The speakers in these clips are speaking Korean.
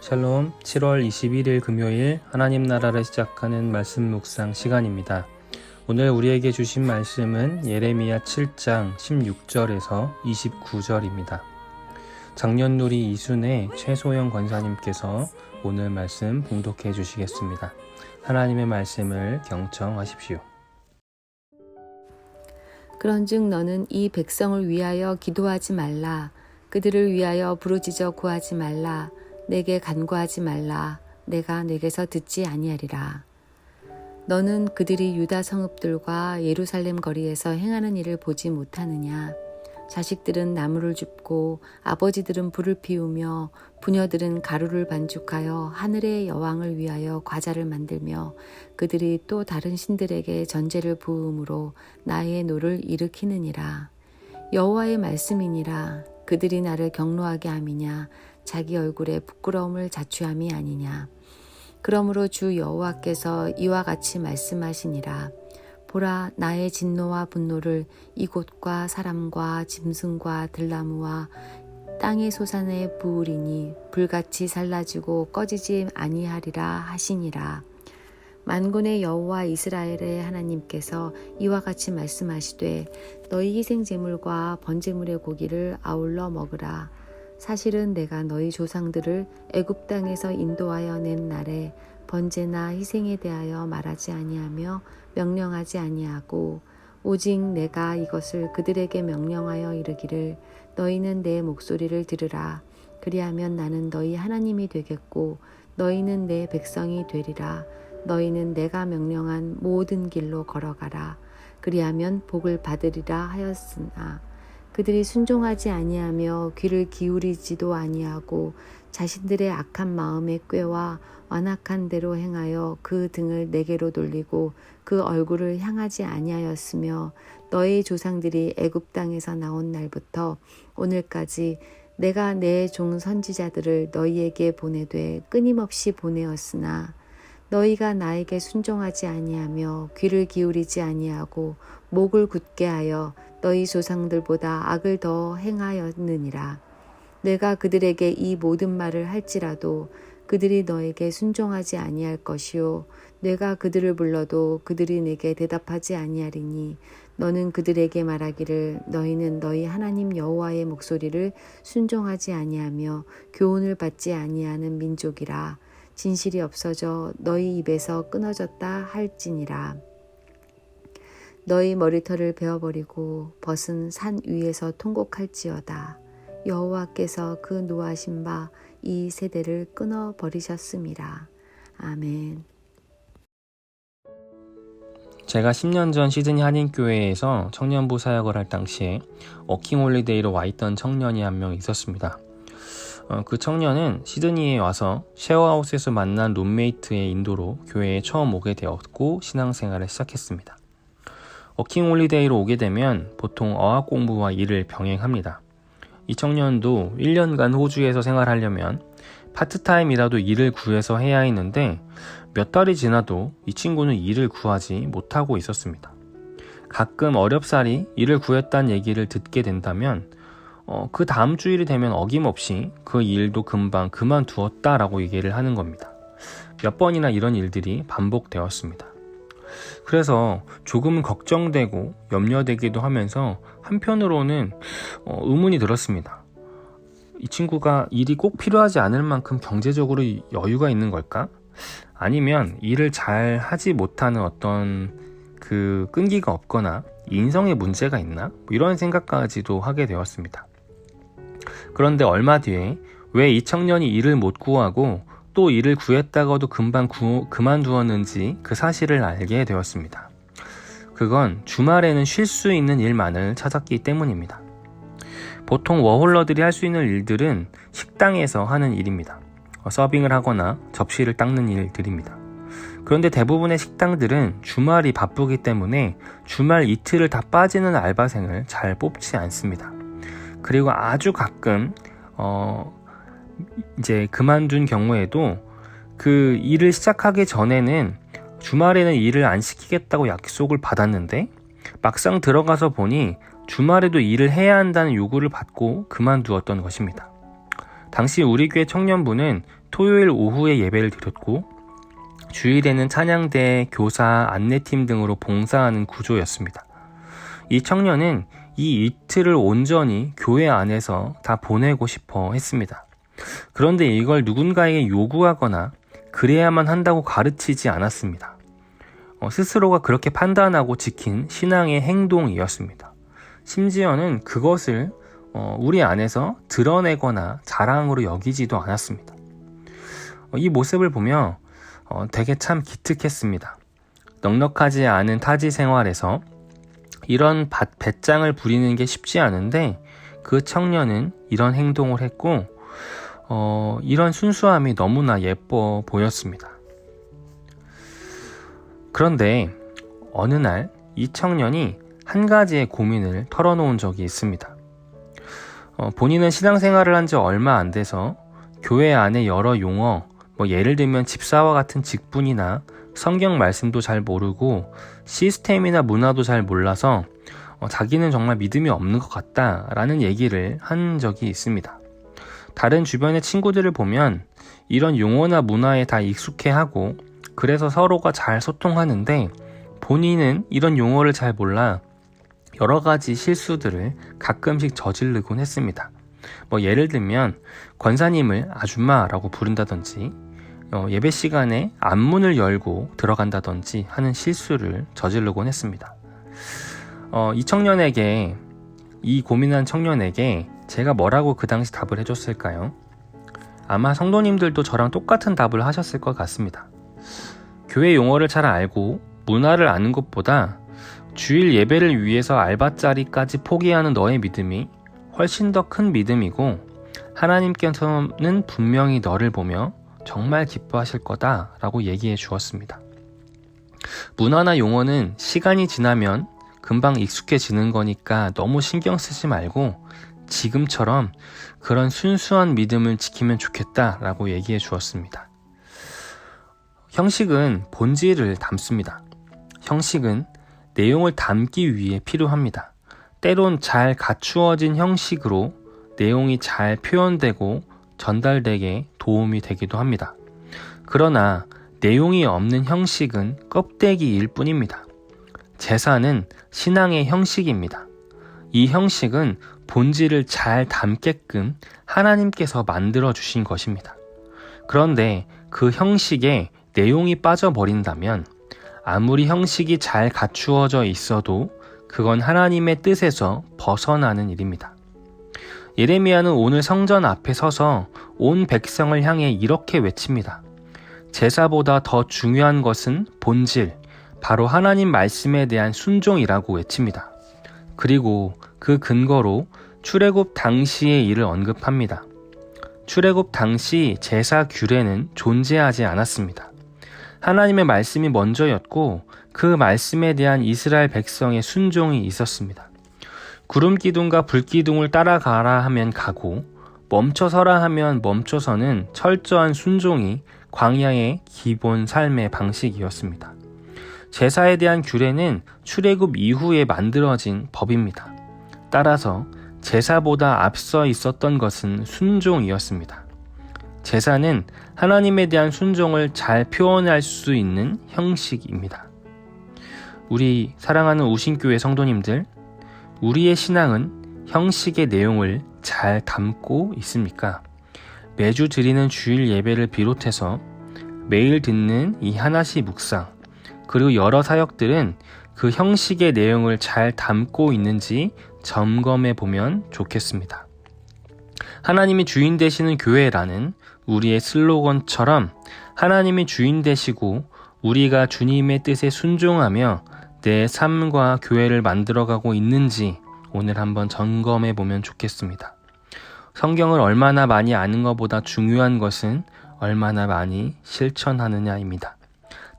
샬롬 7월 21일 금요일 하나님 나라를 시작하는 말씀 묵상 시간입니다. 오늘 우리에게 주신 말씀은 예레미야 7장 16절에서 29절입니다. 작년누리 이순의 최소영 권사님께서 오늘 말씀 봉독해 주시겠습니다. 하나님의 말씀을 경청하십시오. 그런즉 너는 이 백성을 위하여 기도하지 말라. 그들을 위하여 부르짖어 구하지 말라. 내게 간구하지 말라. 내가 내게서 듣지 아니하리라. 너는 그들이 유다 성읍들과 예루살렘 거리에서 행하는 일을 보지 못하느냐? 자식들은 나무를 줍고 아버지들은 불을 피우며 부녀들은 가루를 반죽하여 하늘의 여왕을 위하여 과자를 만들며 그들이 또 다른 신들에게 전제를 부음으로 나의 노를 일으키느니라. 여호와의 말씀이니라. 그들이 나를 경노하게 함이냐? 자기 얼굴에 부끄러움을 자초함이 아니냐? 그러므로 주 여호와께서 이와 같이 말씀하시니라. 보라 나의 진노와 분노를 이곳과 사람과 짐승과 들나무와 땅의 소산에 부으리니 불같이 살라지고 꺼지지 아니하리라 하시니라. 만군의 여호와 이스라엘의 하나님께서 이와 같이 말씀하시되 너희 희생 제물과 번제물의 고기를 아울러 먹으라. 사실은 내가 너희 조상들을 애굽 땅에서 인도하여 낸 날에 번제나 희생에 대하여 말하지 아니하며 명령하지 아니하고 오직 내가 이것을 그들에게 명령하여 이르기를 너희는 내 목소리를 들으라. 그리하면 나는 너희 하나님이 되겠고 너희는 내 백성이 되리라. 너희는 내가 명령한 모든 길로 걸어가라. 그리하면 복을 받으리라 하였으나 그들이 순종하지 아니하며 귀를 기울이지도 아니하고 자신들의 악한 마음의 꾀와 완악한 대로 행하여 그 등을 내게로 돌리고 그 얼굴을 향하지 아니하였으며 너희 조상들이 애굽 땅에서 나온 날부터 오늘까지 내가 내 종 선지자들을 너희에게 보내되 끊임없이 보내었으나 너희가 나에게 순종하지 아니하며 귀를 기울이지 아니하고 목을 굳게 하여 너희 조상들보다 악을 더 행하였느니라. 내가 그들에게 이 모든 말을 할지라도 그들이 너에게 순종하지 아니할 것이요. 내가 그들을 불러도 그들이 내게 대답하지 아니하리니 너는 그들에게 말하기를 너희는 너희 하나님 여호와의 목소리를 순종하지 아니하며 교훈을 받지 아니하는 민족이라. 진실이 없어져 너희 입에서 끊어졌다 할지니라 너희 머리털을 베어버리고 벗은 산 위에서 통곡할지어다 여호와께서 그 노하신 바 이 세대를 끊어 버리셨음이라. 아멘. 제가 10년 전 시드니 한인교회에서 청년부 사역을 할 당시에 워킹 홀리데이로 와 있던 청년이 한 명 있었습니다. 어, 그 청년은 시드니에 와서 쉐어하우스에서 만난 룸메이트의 인도로 교회에 처음 오게 되었고 신앙생활을 시작했습니다. 워킹 홀리데이로 오게 되면 보통 어학 공부와 일을 병행합니다. 이 청년도 1년간 호주에서 생활하려면 파트타임이라도 일을 구해서 해야 했는데 몇 달이 지나도 이 친구는 일을 구하지 못하고 있었습니다. 가끔 어렵사리 일을 구했다는 얘기를 듣게 된다면 어, 그 다음 주일이 되면 어김없이 그 일도 금방 그만두었다라고 얘기를 하는 겁니다. 몇 번이나 이런 일들이 반복되었습니다. 그래서 조금은 걱정되고 염려되기도 하면서 한편으로는 어, 의문이 들었습니다. 이 친구가 일이 꼭 필요하지 않을 만큼 경제적으로 여유가 있는 걸까? 아니면 일을 잘 하지 못하는 어떤 그 끈기가 없거나 인성의 문제가 있나? 뭐 이런 생각까지도 하게 되었습니다. 그런데 얼마 뒤에 왜 이 청년이 일을 못 구하고 또 일을 구했다가도 금방 구, 그만두었는지 그 사실을 알게 되었습니다. 그건 주말에는 쉴 수 있는 일만을 찾았기 때문입니다. 보통 워홀러들이 할 수 있는 일들은 식당에서 하는 일입니다. 어, 서빙을 하거나 접시를 닦는 일들입니다. 그런데 대부분의 식당들은 주말이 바쁘기 때문에 주말 이틀을 다 빠지는 알바생을 잘 뽑지 않습니다. 그리고 아주 가끔 어 이제 그만둔 경우에도 그 일을 시작하기 전에는 주말에는 일을 안 시키겠다고 약속을 받았는데 막상 들어가서 보니 주말에도 일을 해야 한다는 요구를 받고 그만두었던 것입니다. 당시 우리 교회 청년부는 토요일 오후에 예배를 드렸고 주일에는 찬양대, 교사, 안내팀 등으로 봉사하는 구조였습니다. 이 청년은 이 이틀을 온전히 교회 안에서 다 보내고 싶어 했습니다. 그런데 이걸 누군가에게 요구하거나 그래야만 한다고 가르치지 않았습니다. 어, 스스로가 그렇게 판단하고 지킨 신앙의 행동이었습니다. 심지어는 그것을 어, 우리 안에서 드러내거나 자랑으로 여기지도 않았습니다. 어, 이 모습을 보며 어, 되게 참 기특했습니다. 넉넉하지 않은 타지 생활에서 이런 밭, 배짱을 부리는 게 쉽지 않은데 그 청년은 이런 행동을 했고 어, 이런 순수함이 너무나 예뻐 보였습니다. 그런데 어느 날 이 청년이 한 가지의 고민을 털어놓은 적이 있습니다. 어, 본인은 신앙생활을 한 지 얼마 안 돼서 교회 안에 여러 용어, 뭐 예를 들면 집사와 같은 직분이나 성경 말씀도 잘 모르고 시스템이나 문화도 잘 몰라서 어, 자기는 정말 믿음이 없는 것 같다라는 얘기를 한 적이 있습니다. 다른 주변의 친구들을 보면 이런 용어나 문화에 다 익숙해하고 그래서 서로가 잘 소통하는데 본인은 이런 용어를 잘 몰라 여러 가지 실수들을 가끔씩 저지르곤 했습니다. 뭐 예를 들면 권사님을 아줌마라고 부른다든지 어, 예배 시간에 앞문을 열고 들어간다든지 하는 실수를 저지르곤 했습니다. 어, 이 청년에게 이 고민한 청년에게 제가 뭐라고 그 당시 답을 해줬을까요? 아마 성도님들도 저랑 똑같은 답을 하셨을 것 같습니다. 교회 용어를 잘 알고 문화를 아는 것보다 주일 예배를 위해서 알바자리까지 포기하는 너의 믿음이 훨씬 더 큰 믿음이고 하나님께서는 분명히 너를 보며 정말 기뻐하실 거다 라고 얘기해 주었습니다. 문화나 용어는 시간이 지나면 금방 익숙해지는 거니까 너무 신경 쓰지 말고 지금처럼 그런 순수한 믿음을 지키면 좋겠다라고 얘기해 주었습니다. 형식은 본질을 담습니다. 형식은 내용을 담기 위해 필요합니다. 때론 잘 갖추어진 형식으로 내용이 잘 표현되고 전달되게 도움이 되기도 합니다. 그러나 내용이 없는 형식은 껍데기일 뿐입니다. 제사는 신앙의 형식입니다. 이 형식은 본질을 잘 담게끔 하나님께서 만들어 주신 것입니다. 그런데 그 형식에 내용이 빠져버린다면 아무리 형식이 잘 갖추어져 있어도 그건 하나님의 뜻에서 벗어나는 일입니다. 예레미야는 오늘 성전 앞에 서서 온 백성을 향해 이렇게 외칩니다. 제사보다 더 중요한 것은 본질, 바로 하나님 말씀에 대한 순종이라고 외칩니다. 그리고 그 근거로 출애굽 당시의 일을 언급합니다. 출애굽 당시 제사 규례는 존재하지 않았습니다. 하나님의 말씀이 먼저였고 그 말씀에 대한 이스라엘 백성의 순종이 있었습니다. 구름 기둥과 불 기둥을 따라가라 하면 가고 멈춰서라 하면 멈춰서는 철저한 순종이 광야의 기본 삶의 방식이었습니다. 제사에 대한 규례는 출애굽 이후에 만들어진 법입니다. 따라서 제사보다 앞서 있었던 것은 순종이었습니다. 제사는 하나님에 대한 순종을 잘 표현할 수 있는 형식입니다. 우리 사랑하는 우신교회 성도님들, 우리의 신앙은 형식의 내용을 잘 담고 있습니까? 매주 드리는 주일 예배를 비롯해서 매일 듣는 이 하나씩 묵상, 그리고 여러 사역들은 그 형식의 내용을 잘 담고 있는지 점검해 보면 좋겠습니다. 하나님이 주인 되시는 교회라는 우리의 슬로건처럼 하나님이 주인 되시고 우리가 주님의 뜻에 순종하며 내 삶과 교회를 만들어가고 있는지 오늘 한번 점검해 보면 좋겠습니다. 성경을 얼마나 많이 아는 것보다 중요한 것은 얼마나 많이 실천하느냐입니다.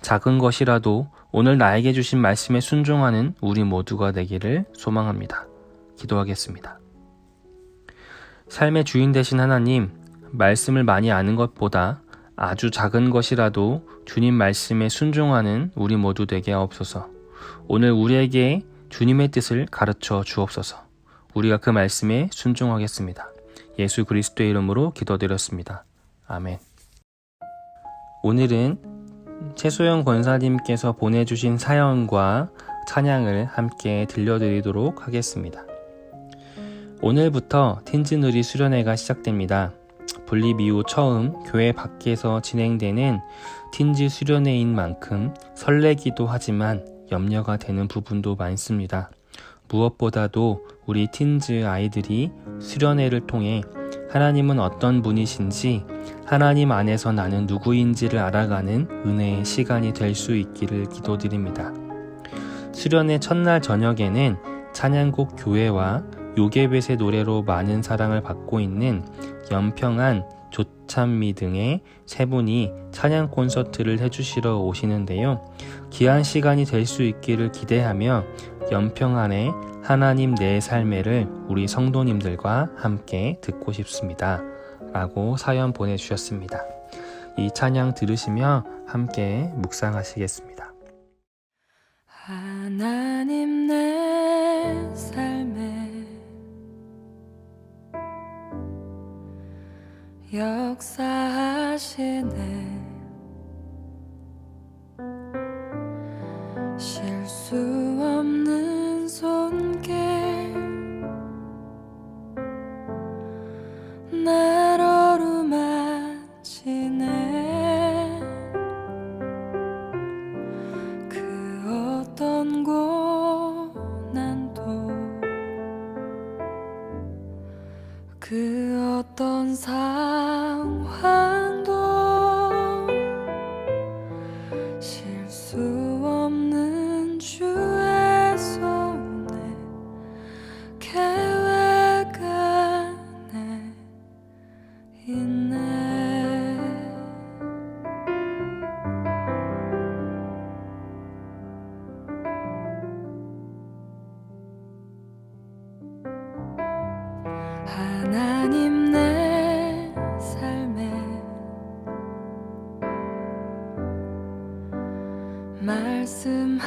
작은 것이라도 오늘 나에게 주신 말씀에 순종하는 우리 모두가 되기를 소망합니다. 기도하겠습니다. 삶의 주인 되신 하나님, 말씀을 많이 아는 것보다 아주 작은 것이라도 주님 말씀에 순종하는 우리 모두 되게 하옵소서. 오늘 우리에게 주님의 뜻을 가르쳐 주옵소서. 우리가 그 말씀에 순종하겠습니다. 예수 그리스도의 이름으로 기도드렸습니다. 아멘. 오늘은 최소영 권사님께서 보내주신 사연과 찬양을 함께 들려드리도록 하겠습니다. 오늘부터 틴즈누리 수련회가 시작됩니다. 분립 이후 처음 교회 밖에서 진행되는 틴즈 수련회인 만큼 설레기도 하지만 염려가 되는 부분도 많습니다. 무엇보다도 우리 틴즈 아이들이 수련회를 통해 하나님은 어떤 분이신지 하나님 안에서 나는 누구인지를 알아가는 은혜의 시간이 될 수 있기를 기도드립니다. 수련회 첫날 저녁에는 찬양곡 교회와 요괴벳의 노래로 많은 사랑을 받고 있는 연평안 조찬미 등의 세 분이 찬양 콘서트를 해주시러 오시는데요. 귀한 시간이 될 수 있기를 기대하며 연평안의 하나님 내 삶애를 우리 성도님들과 함께 듣고 싶습니다. 라고 사연 보내주셨습니다. 이 찬양 들으시며 함께 묵상하시겠습니다. 하나님 내 역사하시네. 실수 말씀하시